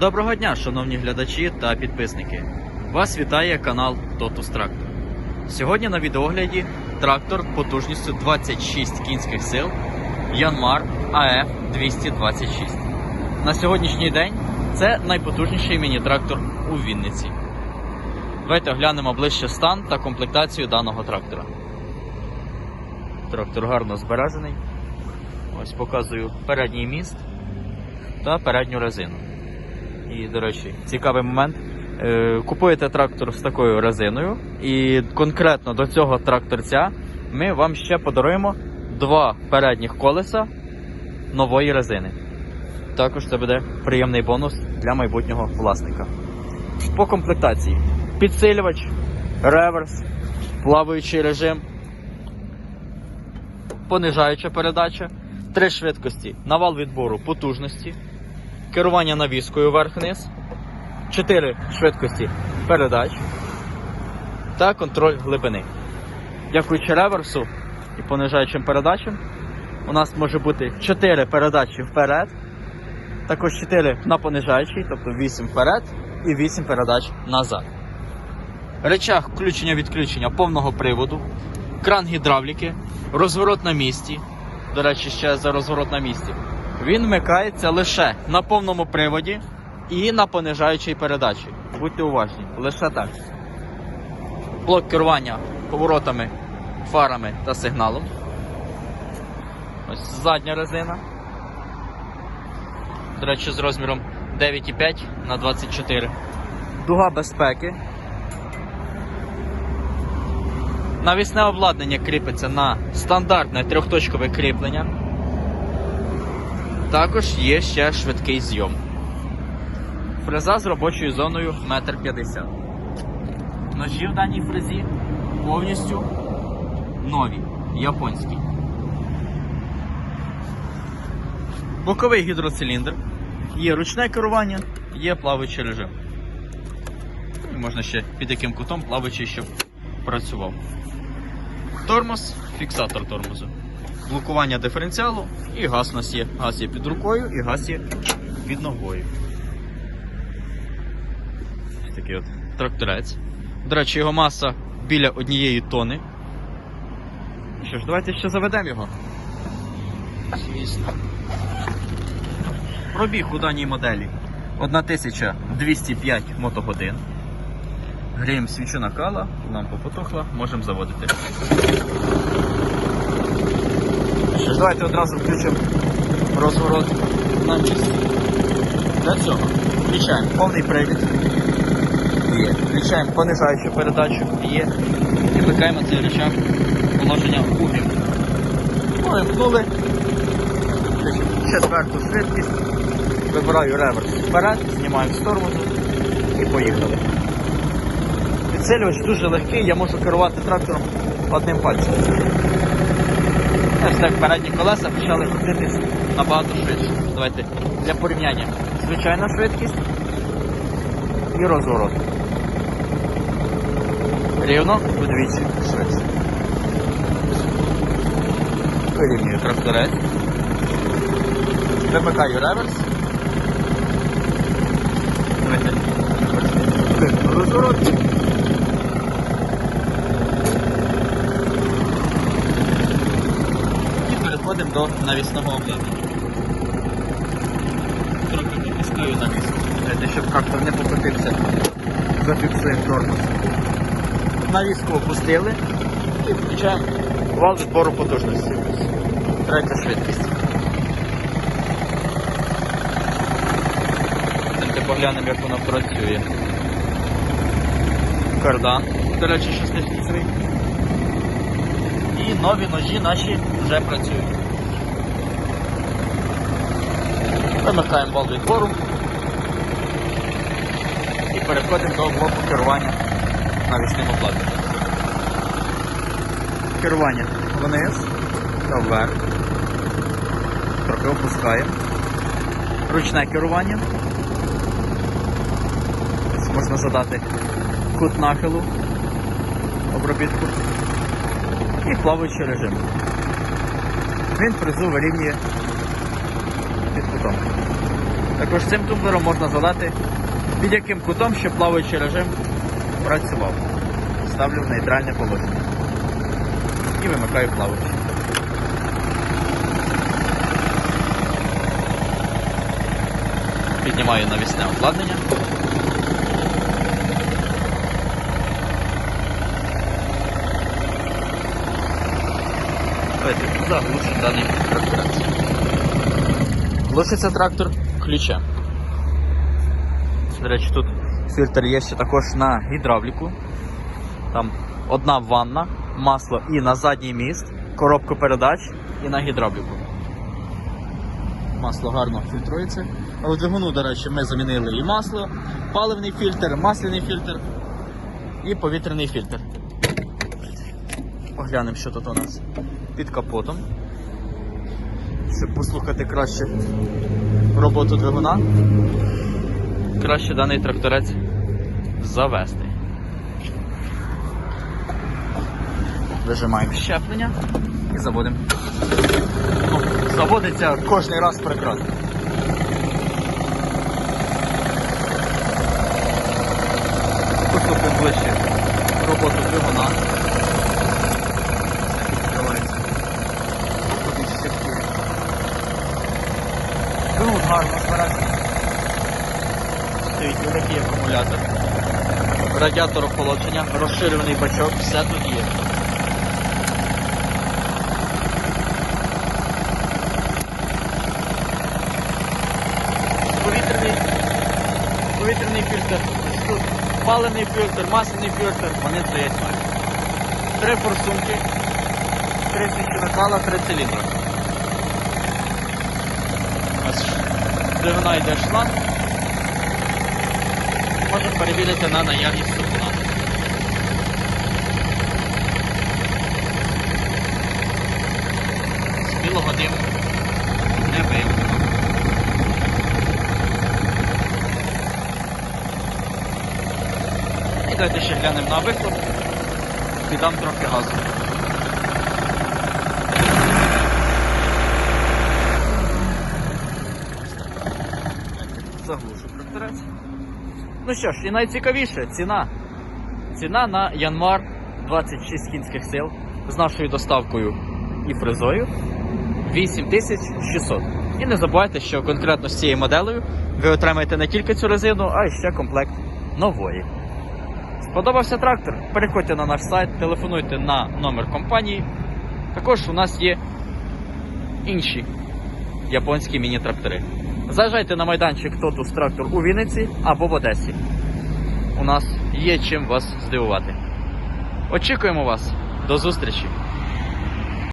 Доброго дня, шановні глядачі та підписники. Вас вітає канал Totus Tractor. Сьогодні на відеогляді трактор потужністю 26 кінських сил Yanmar AF 226. На сьогоднішній день це найпотужніший міні-трактор у Вінниці. Давайте оглянемо ближче стан та комплектацію даного трактора. Трактор гарно збережений. Ось показую передній міст та передню резину. І, до речі, цікавий момент. Е, Купуєте трактор з такою резиною, і конкретно до цього тракторця ми вам ще подаруємо два передніх колеса нової резини. Також це буде приємний бонус для майбутнього власника. По комплектації: підсилювач, реверс, плаваючий режим, понижаюча передача, три швидкості, навал відбору потужності, керування навіскою вверх-вниз, 4 швидкості передач та контроль глибини. Дякуючи реверсу і понижаючим передачам, у нас може бути 4 передачі вперед, також 4 на понижаючий, тобто 8 вперед і 8 передач назад. Речах включення-відключення повного приводу, кран гідравліки, розворот на місці. До речі, ще за розворот на місці. Він вмикається лише на повному приводі і на понижаючій передачі. Будьте уважні, лише так. Блок керування поворотами, фарами та сигналом. Ось задня резина. До речі, з розміром 9,5 на 24. Дуга безпеки. Навісне обладнання кріпиться на стандартне трьохточкове кріплення. Також є ще швидкий зйом. Фреза з робочою зоною 1,50 м. Ножі в даній фрезі повністю нові, японські. Боковий гідроциліндр. Є ручне керування, є плаваючий режим. І можна ще під яким кутом плаваючий, щоб працював. Тормоз, фіксатор тормозу. Блокування диференціалу і газ у нас є. Газ є під рукою і газ є під ногою. Такий от тракторець. До речі, його маса біля однієї тони. Що ж, давайте ще заведемо його. Звісно. Пробіг у даній моделі 1205 мотогодин. Гріємо свічу накала, лампа потухла, можемо заводити. Що давайте одразу включимо розворот на місці. Для цього включаємо повний привід. Є. Включаємо понижаючу передачу. Є. І вмикаємо цей рычаг положення угів. Вимкнули. Четверту швидкість. Вибираю реверс вперед, знімаю з тормозу і поїхали. Підсилювач дуже легкий, я можу керувати трактором одним пальцем. Так передні колеса почали крутитись набагато швидше. Давайте для порівняння. Звичайна швидкість і розворот. Рівно вдвічі швидше. Вирівнюю тракторець. Вимикаю реверс. Давайте. Розворот. І переходимо до навісного обладнання. Трохи попускаю навіс. Знаєте, щоб трактор не покотився. Зафіксуємо тормоз. Навіску опустили і включаємо вал відбору потужності. Третя швидкість. Давайте поглянемо, як вона працює. Кардан, до речі, шестифісовий. І нові ножі наші вже працюють. Вимикаємо вал відбору і переходимо до блоку керування навісним обладнанням. Керування вниз та вверх. Трохи опускаємо. Ручне керування. Можна задати кут нахилу обробітку і плаваючий режим. Він фрезу вирівнює кутом. Також цим тумблером можна задати під яким кутом, щоб плаваючий режим працював. Ставлю в нейтральне положення. І вимикаю плаваючий. Піднімаю навісне обладнання. Заглушимо даний тракторець. Глушиться трактор ключем. До речі, тут фільтр є також на гідравліку. Там одна ванна, масло і на задній міст, коробку передач і на гідравліку. Масло гарно фільтрується. Але двигуну, до речі, ми замінили і масло, паливний фільтр, масляний фільтр і повітряний фільтр. Поглянемо, що тут у нас під капотом. Щоб послухати краще роботу двигуна. Краще даний тракторець завести. Вижимаємо щеплення і заводимо. Заводиться кожний раз прекрасно. Послухаємо ближче роботу двигуна. Відкривається. Тут ще щепки. Гарно збирається. Стоїть великий акумулятор. Радіатор охолодження, розширений бачок, все тут є. Повітряний, повітряний фільтр, тут паливний фільтр, масляний фільтр, вони стоять. Три форсунки, три свічі накала, три циліндри. Ось йде шланг. Можемо перевірити на наявність супла. З білого диму не виявлено. І давайте ще глянемо на вихлоп і дам трохи газу. Заглушу тракторець. Ну що ж, і найцікавіше ціна. Ціна на Янмар 26 кінських сил з нашою доставкою і фрезою 8600. І не забувайте, що конкретно з цією моделею ви отримаєте не тільки цю резину, а й ще комплект нової. Сподобався трактор? Переходьте на наш сайт, телефонуйте на номер компанії. Також у нас є інші японські міні-трактори. Заїжджайте на майданчик Тотус трактор у Вінниці або в Одесі. У нас є чим вас здивувати. Очікуємо вас. До зустрічі!